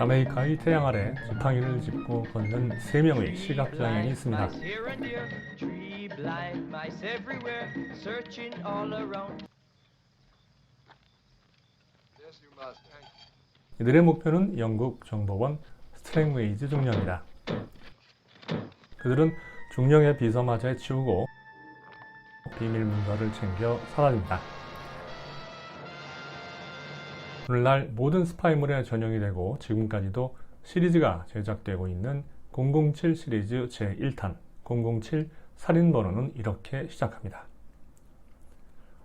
자메이카의 태양 아래 지팡이를 짚고 걷는 세 명의 시각장애인이 있습니다. 이들의 목표는 영국 정보원 스트랭웨이즈 중령이다. 그들은 중령의 비서마저 해치우고 비밀 문서를 챙겨 사라집니다. 오늘날 모든 스파이물의 전형이 되고 지금까지도 시리즈가 제작되고 있는 007 시리즈 제1탄 007 살인번호는 이렇게 시작합니다.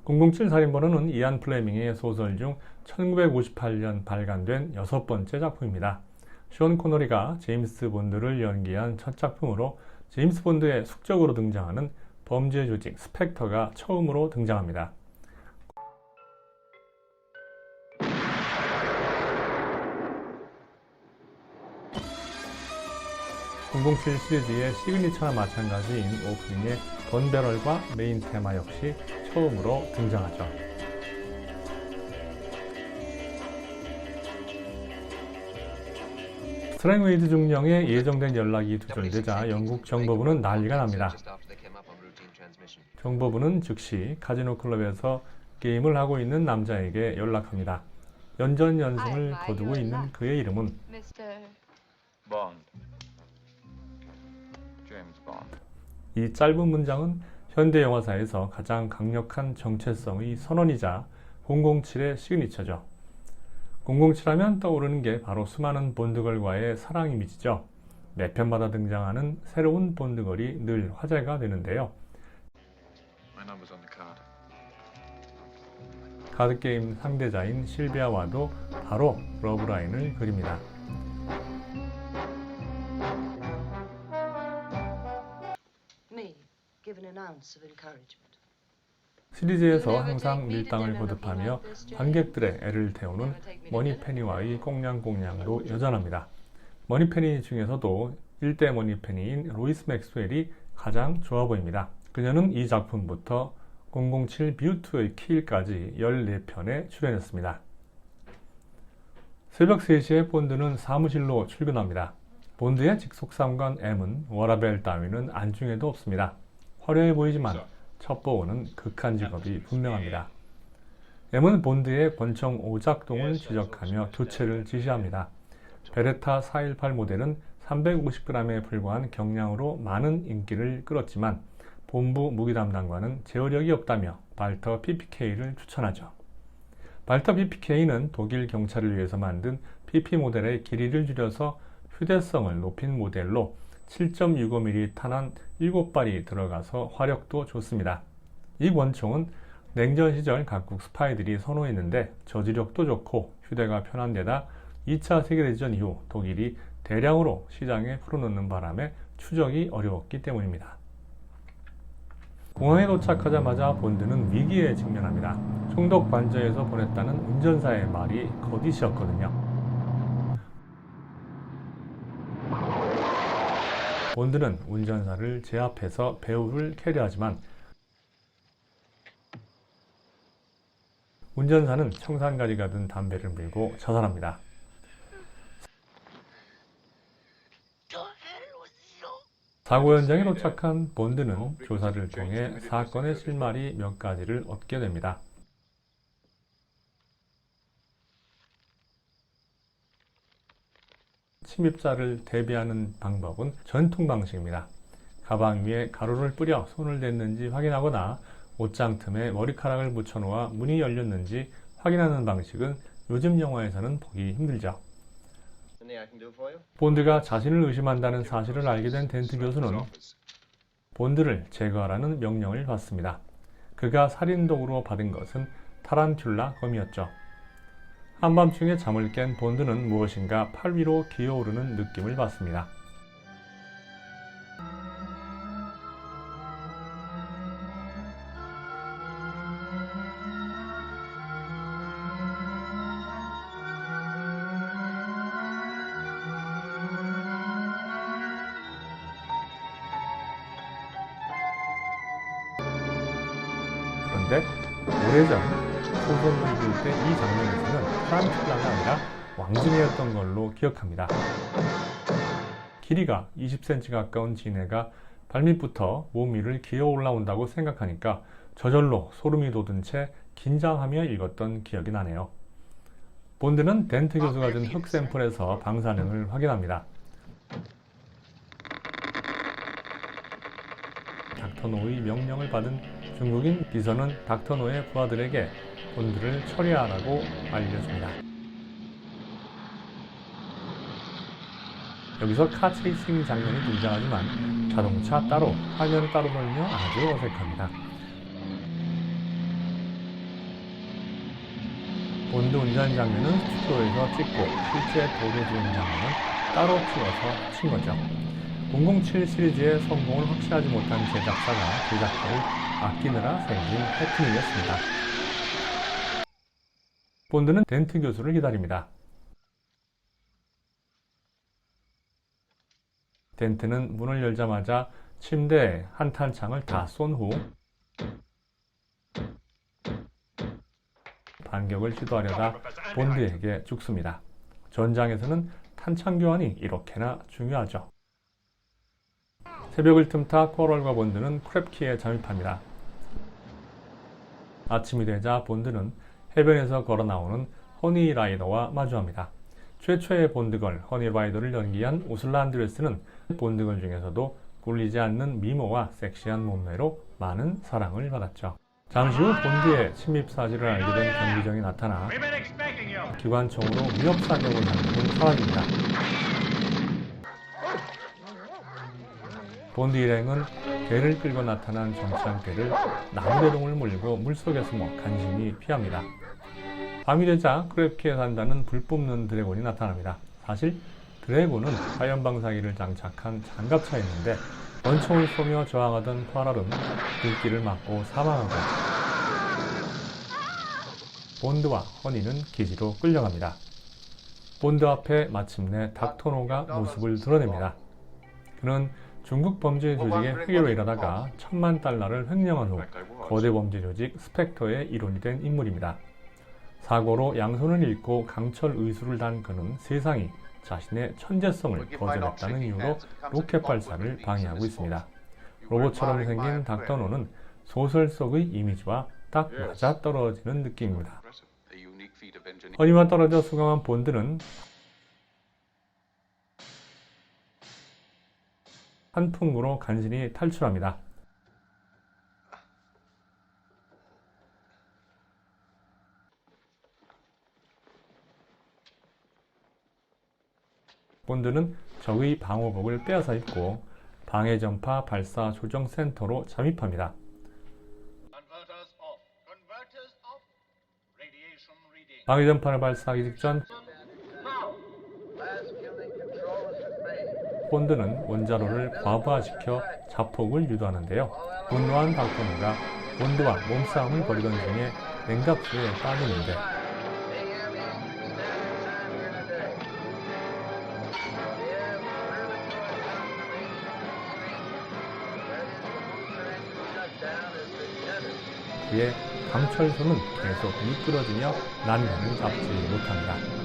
007 살인번호는 이안 플레밍의 소설 중 1958년 발간된 여섯 번째 작품입니다. 션 코너리가 제임스 본드를 연기한 첫 작품으로 제임스 본드의 숙적으로 등장하는 범죄 조직 스펙터가 처음으로 등장합니다. 007 시리즈의 시그니처나 마찬가지인 오프닝의 던배럴과 메인 테마 역시 처음으로 등장하죠. 스트랭웨이드 중령의 예정된 연락이 두절되자 영국 정보부는 난리가 납니다. 정보부는 즉시 카지노 클럽에서 게임을 하고 있는 남자에게 연락합니다. 연전 연승을 거두고 있는 그의 이름은. Bond. 이 짧은 문장은 현대 영화사에서 가장 강력한 정체성의 선언이자 007의 시그니처죠. 007 하면 떠오르는 게 바로 수많은 본드걸과의 사랑 이미지죠. 매 편마다 등장하는 새로운 본드걸이 늘 화제가 되는데요. 카드게임 상대자인 실비아와도 바로 러브라인을 그립니다. 시리즈에서 항상 밀당을 거듭하며 관객들의 애를 태우는 머니페니와의 꽁냥꽁냥도 여전합니다. 머니페니 중에서도 일대 머니페니인 로이스 맥스웰이 가장 좋아 보입니다. 그녀는 이 작품부터 007 뷰트의 킬까지 14편에 출연했습니다. 새벽 3시에 본드는 사무실로 출근합니다. 본드의 직속상관 M은 워라벨 따위는 안중에도 없습니다. 화려해 보이지만 첩보원은 극한 직업이 분명합니다. M은 본드의 권총 오작동을 지적하며 교체를 지시합니다. 베레타 418 모델은 350g에 불과한 경량으로 많은 인기를 끌었지만 본부 무기 담당관은 제어력이 없다며 발터 PPK를 추천하죠. 발터 PPK는 독일 경찰을 위해서 만든 PP 모델의 길이를 줄여서 휴대성을 높인 모델로 7.65mm 탄환 7발이 들어가서 화력도 좋습니다. 이 권총은 냉전 시절 각국 스파이들이 선호했는데 저지력도 좋고 휴대가 편한 데다 2차 세계대전 이후 독일이 대량으로 시장에 풀어놓는 바람에 추적이 어려웠기 때문입니다. 공항에 도착하자마자 본드는 위기에 직면합니다. 총독 관저에서 보냈다는 운전사의 말이 거짓이었거든요. 본드는 운전사를 제압해서 배우를 캐리하지만 운전사는 청산가지가 든 담배를 물고 자살합니다. 사고 현장에 도착한 본드는 조사를 통해 사건의 실마리 몇 가지를 얻게 됩니다. 침입자를 대비하는 방법은 전통 방식입니다. 가방 위에 가루를 뿌려 손을 댔는지 확인하거나 옷장 틈에 머리카락을 붙여놓아 문이 열렸는지 확인하는 방식은 요즘 영화에서는 보기 힘들죠. 본드가 자신을 의심한다는 사실을 알게 된 덴트 교수는 본드를 제거하라는 명령을 받습니다. 그가 살인독으로 받은 것은 타란툴라 검이었죠. 한밤중에 잠을 깬 본드는 무엇인가 팔 위로 기어오르는 느낌을 받습니다. 그런데 오래전 소설을 읽을 때이 장면에서는 타란툴라가 아니라 왕진이었던 걸로 기억합니다. 길이가 20cm 가까운 지네가 발밑부터 몸 위를 기어 올라온다고 생각하니까 저절로 소름이 돋은 채 긴장하며 읽었던 기억이 나네요. 본드는 덴트 교수가 준 흙 샘플에서 방사능을 확인합니다. 닥터노의 명령을 받은 중국인 비서는 닥터노의 부하들에게 본드를 처리하라고 알려줍니다. 여기서 카 체이싱 장면이 등장하지만 자동차 따로, 화면 따로 돌며 아주 어색합니다. 본드 운전 장면은 스튜디오에서 찍고 실제 도로 주행 장면은 따로 찍어서 친 거죠. 007 시리즈의 성공을 확신하지 못한 제작사가 제작비를 아끼느라 생긴 해프닝이었습니다. 본드는 덴트 교수를 기다립니다. 덴트는 문을 열자마자 침대에 한 탄창을 다 쏜 후 반격을 시도하려다 본드에게 죽습니다. 전장에서는 탄창 교환이 이렇게나 중요하죠. 새벽을 틈타 코럴과 본드는 크랩키에 잠입합니다. 아침이 되자 본드는 해변에서 걸어 나오는 허니 라이더와 마주합니다. 최초의 본드걸 허니 라이더를 연기한 우슬라 안드레스는 본드걸 중에서도 꿀리지 않는 미모와 섹시한 몸매로 많은 사랑을 받았죠. 잠시 후 본드의 침입 사실을 알게 된 경비정이 나타나 기관총으로 위협 사격을 하는 사람입니다. 본드 일행은 배를 끌고 나타난 정치한테를 나무대롱을 물고 물속에 숨어 간신히 피합니다. 밤이 되자 크랩키에 산다는 불 뿜는 드래곤이 나타납니다. 사실 드래곤은 화염방사기를 장착한 장갑차였는데 원총을 쏘며 저항하던 코아랄은 불길을 맞고 사망하고 본드와 허니는 기지로 끌려갑니다. 본드 앞에 마침내 닥터노가 모습을 드러냅니다. 그는 중국 범죄 조직의 회계로 일하다가 천만 달러를 횡령한 후 거대 범죄 조직 스펙터의 일원이 된 인물입니다. 사고로 양손을 잃고 강철 의수를 단 그는 세상이 자신의 천재성을 거절했다는 이유로 로켓 발사를 방해하고 있습니다. 로봇처럼 생긴 닥터노는 소설 속의 이미지와 딱 맞아 떨어지는 느낌입니다. 허니와 떨어져 수강한 본드는 한풍으로 간신히 탈출합니다. 본드는 적의 방호복을 빼앗아 입고 방해 전파 발사 조정 센터로 잠입합니다. Converters off. Converters off. Radiation reading. 방해 전파를 발사하기 직전 본드는 원자로를 과부하시켜 자폭을 유도하는데요. 분노한 닥터노가 본드와 몸싸움을 벌이던 중에 냉각수에 빠지는데 그의 강철수는 계속 미끄러지며 난간을 잡지 못합니다.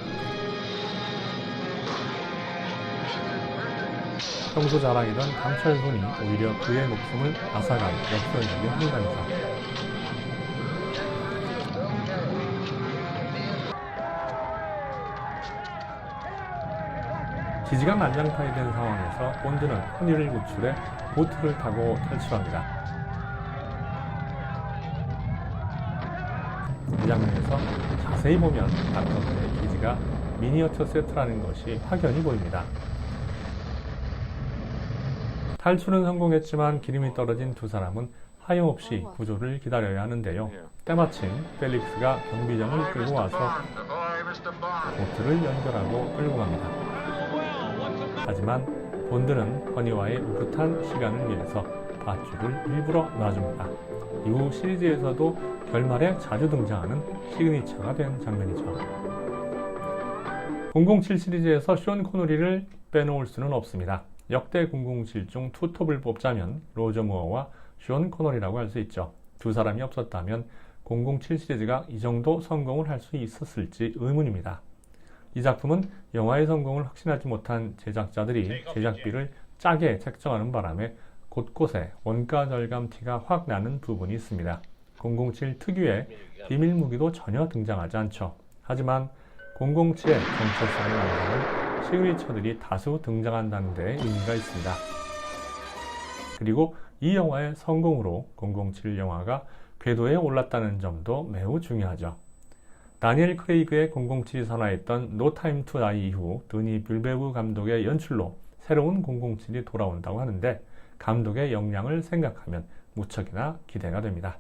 평소 자랑이던 강철훈이 오히려 그의 목숨을 앗아간 역설적인 순간이죠. 기지가 난장판이 된 상황에서 본드는 허니를 구출해 보트를 타고 탈출합니다. 이 장면에서 자세히 보면 닥터의 기지가 미니어처 세트라는 것이 확연히 보입니다. 탈출은 성공했지만 기름이 떨어진 두 사람은 하염없이 구조를 기다려야 하는데요. 때마침 펠릭스가 경비정을 끌고 와서 보트를 연결하고 끌고 갑니다. 하지만 본드는 허니와의 오붓한 시간을 위해서 밧줄을 일부러 놔줍니다. 이후 시리즈에서도 결말에 자주 등장하는 시그니처가 된 장면이죠. 007 시리즈에서 쇼 코너리를 빼놓을 수는 없습니다. 역대 007중 투톱을 뽑자면 로저 무어와 쇼 코너리라고 할 수 있죠. 두 사람이 없었다면 007 시리즈가 이 정도 성공을 할 수 있었을지 의문입니다. 이 작품은 영화의 성공을 확신하지 못한 제작자들이 제작비를 짜게 책정하는 바람에 곳곳에 원가 절감 티가 확 나는 부분이 있습니다. 007 특유의 비밀 무기도 전혀 등장하지 않죠. 하지만 007의 정체성을 나타내 는 시그니처들이 다수 등장한다는 데 의미가 있습니다. 그리고 이 영화의 성공으로 007 영화가 궤도에 올랐다는 점도 매우 중요하죠. 다니엘 크레이그의 007이 선화했던 No Time to Die 이후 드니 빌베브 감독의 연출로 새로운 007이 돌아온다고 하는데 감독의 역량을 생각하면 무척이나 기대가 됩니다.